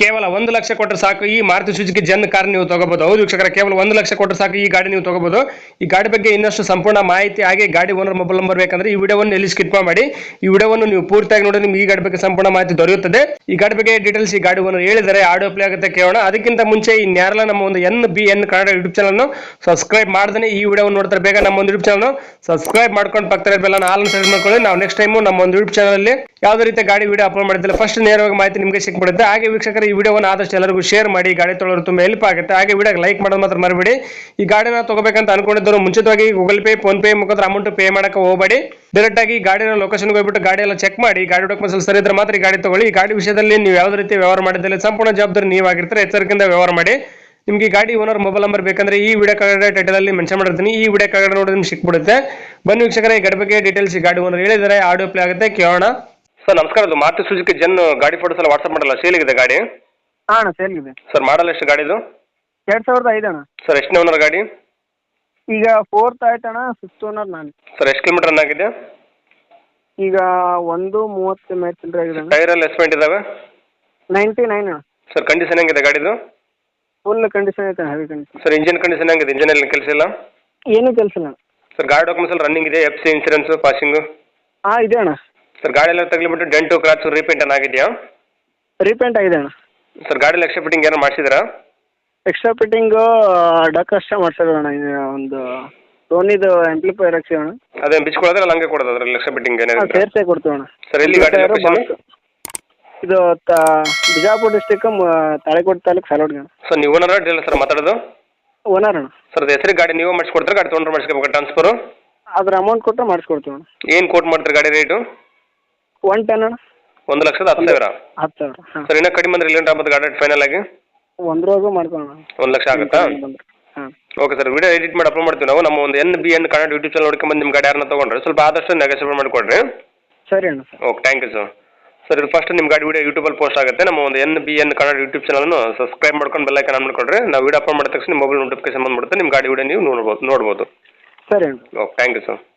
ಕೇವಲ ಒಂದು ಲಕ್ಷ ಕೊಟ್ಟರೆ ಸಾಕು. ಈ ಮಾರುತಿ ಸುಜುಕಿ ಜನ್ ಕಾರ್ ನೀವು ತಗೋಬಹುದು ಹೌದು ವೀಕ್ಷಕರ, ಕೇವಲ ಒಂದು ಲಕ್ಷ ಕೊಟ್ಟರೆ ಸಾಕು ಈ ಗಾಡಿ ನೀವು ತಗೋಬಹುದು ಈ ಗಾಡಿ ಬಗ್ಗೆ ಇನ್ನಷ್ಟು ಸಂಪೂರ್ಣ ಮಾಹಿತಿ ಹಾಗೆ ಗಾಡಿ ಓನರ್ ಮೊಬೈಲ್ ನಂಬರ್ ಬೇಕಂದ್ರೆ ಈ ವಿಡಿಯೋವನ್ನು ಎಲ್ಲಿ ಸ್ಕಿಪ್ ಮಾಡಿ, ಈ ವಿಡಿಯೋವನ್ನು ನೀವು ಪೂರ್ತಿಯಾಗಿ ನೋಡಿ ನಿಮ್ಗೆ ಈ ಗಾಡಿ ಬಗ್ಗೆ ಸಂಪೂರ್ಣ ಮಾಹಿತಿ ದೊರೆಯುತ್ತದೆ. ಈ ಗಾಡಿ ಬಗ್ಗೆ ಡೀಟೇಲ್ಸ್ ಈ ಗಾಡಿ ಓನರ್ ಹೇಳಿದರೆ ಆಡಿಯೋ ಪ್ಲೇ ಆಗುತ್ತೆ ಕೇಳೋಣ. ಅದಕ್ಕಿಂತ ಮುಂಚೆ ಇನ್ಯಾರಲ್ಲ ನಮ್ಮ ಒಂದು N B N Kannada YouTube channel subscribe ಮಾಡ್ದೇ ಈ ವಿಡಿಯೋ ನೋಡ್ತಾರೆ. ಬೇಗ ನಮ್ಮ ಒಂದು ಯೂಟ್ಯೂಬ್ ಚಾನಲ್ ಸಬ್ಸ್ಕ್ರೈಬ್ ಮಾಡ್ಕೊಂಡು ಪಕ್ಕದ ಬೆಲ್ಲ ಆಲ್ ಸೆಲೆಕ್ಟ್ ಮಾಡ್ಕೊಳ್ಳಿ. ನಾವು ನೆಕ್ಸ್ಟ್ ಟೈಮು ನಮ್ಮ ಒಂದು ಯೂಟ್ಯೂಬ್ ಚಾನಲ್ ಯಾವುದೇ ರೀತಿ ಗಾಡಿ ವಿಡಿಯೋ ಅಪ್ಲೋಡ್ ಮಾಡಿದ್ದಿಲ್ಲ ಫಸ್ಟ್ ನೇರವಾಗಿ ಮಾಹಿತಿ ನಿಮಗೆ ಸಿಕ್ಬಿಡುತ್ತೆ. ಹಾಗೆ ವೀಕ್ಷಕರು ಈ ವಿಡಿಯೋವನ್ನು ಆದಷ್ಟು ಎಲ್ಲರಿಗೂ ಶೇರ್ ಮಾಡಿ, ಗಾಡಿ ತೊಳೋರು ತುಂಬ ಹೆಲ್ಪ್ ಆಗುತ್ತೆ. ಹಾಗೆ ವಿಡಿಯೋಗೆ ಲೈಕ್ ಮಾಡೋದು ಮಾತ್ರ ಮರಬೇಡಿ. ಈ ಗಾಡಿನ ತಗೋಬೇಕಂತ ಅನ್ಕೊಂಡಿದ್ದವರು ಮುಂಚಿತವಾಗಿ ಗೂಗಲ್ ಪೇ ಫೋನ್ ಪೇ ಮುಖಾಂತರ ಅಮೌಂಟ್ ಪೇ ಮಾಡೋಕೆ ಹೋಗಬೇಡಿ. ಡೈರೆಕ್ಟ್ ಆಗಿ ಗಾಡಿನ ಲೊಕೇಶನ್ಗೆ ಹೋಗ್ಬಿಟ್ಟು ಗಾಡಿ ಎಲ್ಲ ಚೆಕ್ ಮಾಡಿ, ಗಾಡಿ ಡಾಕ್ಯುಮೆಂಟ್ಸ್ ಸರಿ ಇದ್ರೆ ಮಾತ್ರ ಈ ಗಾಡಿ ತಗೊಳ್ಳಿ. ಈ ಗಾಡಿ ವಿಷಯದಲ್ಲಿ ನೀವು ಯಾವ ರೀತಿ ವ್ಯವಹಾರ ಮಾಡಿದಲ್ಲಿ ಸಂಪೂರ್ಣ ಜವಾಬ್ದಾರಿ ನೀವಾಗಿರ್ತಾರೆ, ಎಚ್ಚರಿಕೆಯಿಂದ ವ್ಯವಹಾರ ಮಾಡಿ. ನಿಮ್ಗೆ ಗಾಡಿ ಓನರ್ ಮೊಬೈಲ್ ನಂಬರ್ ಬೇಕಂದ್ರೆ ಈ ವಿಡಿಯೋ ಕೆಳಗಡೆ ಟೈಟಲ್ ಅಲ್ಲಿ ಮೆನ್ಷನ್ ಮಾಡಿರ್ತೀನಿ. ಈ ವಿಡಿಯೋ ಕೆಳಗಡೆ ನೋಡಿದ್ರೆ ನಿಮ್ಗೆ ಸಿಕ್ಬಿಡುತ್ತೆ. ಬನ್ನಿ ವೀಕ್ಷಕರ, ಈ ಗಾಡಿ ಬಗ್ಗೆ ಡೀಟೇಲ್ಸ್ ಗಾಡಿ ಓನರ್ ಹೇಳಿದರೆ ಆಡಿಯೋ ಪ್ಲೇ ಆಗುತ್ತೆ, ಕೇಳೋಣ. ಸರ್, ನಮಸ್ಕಾರ. ಅದು ಮಾರುತಿ ಸುಜುಕಿ ಜನ್ ಗಾಡಿ ಫೋಟೋಸ್ ಎಲ್ಲ ವಾಟ್ಸಪ್ ಮಾಡಲ್ಲ ಸೇಲಿಗಿದೆ ಗಾಡಿ. ಹಾಂ ಸೇಲ್ ಇದೆ. ಸರ್ ಮಾಡಲ್ ಎಷ್ಟು ಗಾಡಿದು? ಎರಡು ಸಾವಿರದ ಐದು ಅಣ್ಣ. ಸರ್ ಎಷ್ಟನೇ ಓನರ್ ಗಾಡಿ? ಈಗ ಫೋರ್ತ್ ಆಯ್ತಣ್ಣ ಅಣ್ಣ ಫಿಫ್ತ್ ಓನರ್ ನಾನು. ಸರ್ ಎಷ್ಟು ಕಿಲೋಮೀಟರ್ ರನ್ ಆಗಿದೆ? ಈಗ ಒಂದು ಮೂವತ್ತು ಮೇಲೆ ಚಿಲ್ಲರೆ ಆಗಿದೆ ಅಣ್ಣ. ಟೈರ್ ಎಲ್ಲ ಎಸ್ಪೆಂಟ್ ಇದಾವೆ? ನೈಂಟಿ ನೈನ್ ಅಣ್ಣ. ಸರ್ ಕಂಡೀಷನ್ ಹೆಂಗಿದೆ ಗಾಡಿದು? ಫುಲ್ ಕಂಡೀಷನ್ ಐತೆ heavy condition sir engine condition ಹೆಂಗಿದೆ? ಇಂಜಿನ್ ಅಲ್ಲಿ ಕೆಲಸ ಇಲ್ಲ? ಏನೂ ಕೆಲಸ ಇಲ್ಲ. ಅಣ್ಣ ಸರ್ ಗಾಡಿ ಡಾಕ್ಯುಮೆಂಟ್ಸ್ ಎಲ್ಲ ರನ್ನಿಂಗ್ ಇದೆ ಎಫ್ ಸಿ ಇನ್ಸೂರೆನ್ಸ್ ಪಾಸಿಂಗು ಹಾಂ ಇದೆ ಅಣ್ಣ. ಸರ್ ಗಾಡಿ ಎಲ್ಲ ತಗಲಿಬಿಟ್ಟು ಡೆಂಟು ಕ್ರಾಚು ರೀಪೇಂಟ್ ಆಗಿದೆಯಾ ರೀಪೇಂಟ್ ಆಗಿದೆ ಅಣ್ಣ. ಸರ್ ಗಾಡಿ ಲಕ್ಷ ಫಿಟ್ಟಿಂಗ್ ಏನೋ ಮಾಡಿಸಿದ್ರಾ? ಎಕ್ಸ್ಟ್ರಾ ಫಿಟ್ಟಿಂಗು ಡಕ್ ಅಷ್ಟೇ ಮಾಡ್ಸೋದು ಅಣ್ಣ ಇದು ಒಂದು ಟೋನಿದು ಆಂಪ್ಲಿಫೈರ್ ಹಾಕ್ಸಿ ಅಣ್ಣ. ಅದೇ ಬಿಚ್ಕೊಳ್ಳೋದ್ರೆ ಅಲ್ಲ ಹಂಗೆ ಕೊಡೋದು ಅದ್ರಲ್ಲಿ ಎಕ್ಸ್ಟ್ರಾ ಫಿಟ್ಟಿಂಗ್ ಹಾಂ ಏನಾಗುತ್ತೆ ಸೇರ್ಸೇ ಕೊಡ್ತೀವಿ ಅಣ್ಣ. ಸರ್ ಎಲ್ಲಿ ಗಾಡಿ ಲೊಕೇಶನ್ ಇದು ತ ಬಿಜಾಪುರ ಡಿಸ್ಟಿಕ್ ತಾಳಿಕೋಟೆ ತಾಲೂಕು ಸಾಲೋಡ್ಗೆ ಅಣ್ಣ. ಸರ್ ನೀವು ಓನರ್ ಡೀಲರ್ ಸರ್ ಮಾತಾಡೋದು? ಓನರ್ ಅಣ್ಣ. ಸರ್ ಅದು ಹೆಸರಿಗೆ ಗಾಡಿ ನೀವು ಮಾಡಿಸ್ಕೊಡ್ತಾರೆ ಗಾಡಿ ತೊಗೊಂಡ್ರೆ ಮಾಡಿಸ್ಕೋಬೇಕು ಟ್ರಾನ್ಸ್ಫರು ಅದ್ರ ಅಮೌಂಟ್ ಕೊಟ್ಟರೆ ಮಾಡಿಸ್ಕೊಡ್ತೀವಿ ಅಣ್ಣ. ಏನು ಕೋಟ್ ಮಾಡ್ತೀರಾ ಗಾಡಿ ರೇಟು ಒನ್ ಟೆನ್ ಅಣ್ಣ. ಒಂದು ಲಕ್ಷದ ಹತ್ತು ಸಾವಿರ? ಹತ್ತು ಸಾವಿರ ಹಾಂ. ಸರ್ ಇನ್ನೂ ಕಡಿಮೆ ಅಂದ್ರೆ ಇಲ್ಲಿ ಗಾಡಿ ಫೈನಲ್ ಆಗಿ? ಒಂದ್ರೊಳಗೂ ಮಾಡ್ಕೊಳ್ಳೋಣ. ಒಂದು ಲಕ್ಷ ಆಗುತ್ತಾ? ಬಂದ್ರೆ ಹಾಂ. ಓಕೆ ಸರ್ ವಿಡಿಯೋ ಎಡಿಟ್ ಮಾಡಿ ಅಪ್ಲೋಡ್ ಮಾಡ್ತೀವಿ ನಾವು. ನಮ್ಮ ಒಂದು N B N Kannada YouTube channel ನೋಡ್ಕೊಂಬಂದು ನಿಮ್ಮ ಗಾಡಿ ಯಾರನ್ನ ತೊಗೊಂಡ್ರೆ ಸ್ವಲ್ಪ ಆದಷ್ಟು ನೆಗೋಸಿಯೇಟ್ ಮಾಡಿಕೊಡ್ರಿ. ಸರಿ ಅಣ್ಣ sir. Okay thank you sir sir ಇದು ಫಸ್ಟ್ ನಿಮ್ಮ ಗಾಡಿ ವಿಡಿಯೋ ಯೂಟ್ಯೂಬಲ್ಲಿ ಪೋಸ್ಟ್ ಆಗುತ್ತೆ. ನಮ್ಮ ಒಂದು N B N Kannada YouTube ಚಾನಲ್ನು subscribe ಮಾಡ್ಕೊಂಡು ಬೆಲ್ಲೈಕನ್ ಆನ್ ಮಾಡಿಕೊಡ್ರಿ. ನಾವು ವಿಡಿಯೋ ಅಪ್ಲೋಡ್ ಮಾಡಿದ ತಕ್ಷಣ ನಿಮ್ಮ ಮೊಬೈಲ್ ನೋಟಿಫಿಕೇಶನ್ ಬಂದ್ಬಿಡುತ್ತೆ. ನಿಮ್ಮ ಗಾಡಿ ವಿಡಿಯೋ ನೀವು ನೋಡ್ಬೋದು ನೋಡ್ಬೋದು. ಸರಿ ಅಣ್ಣ. Okay thank you sir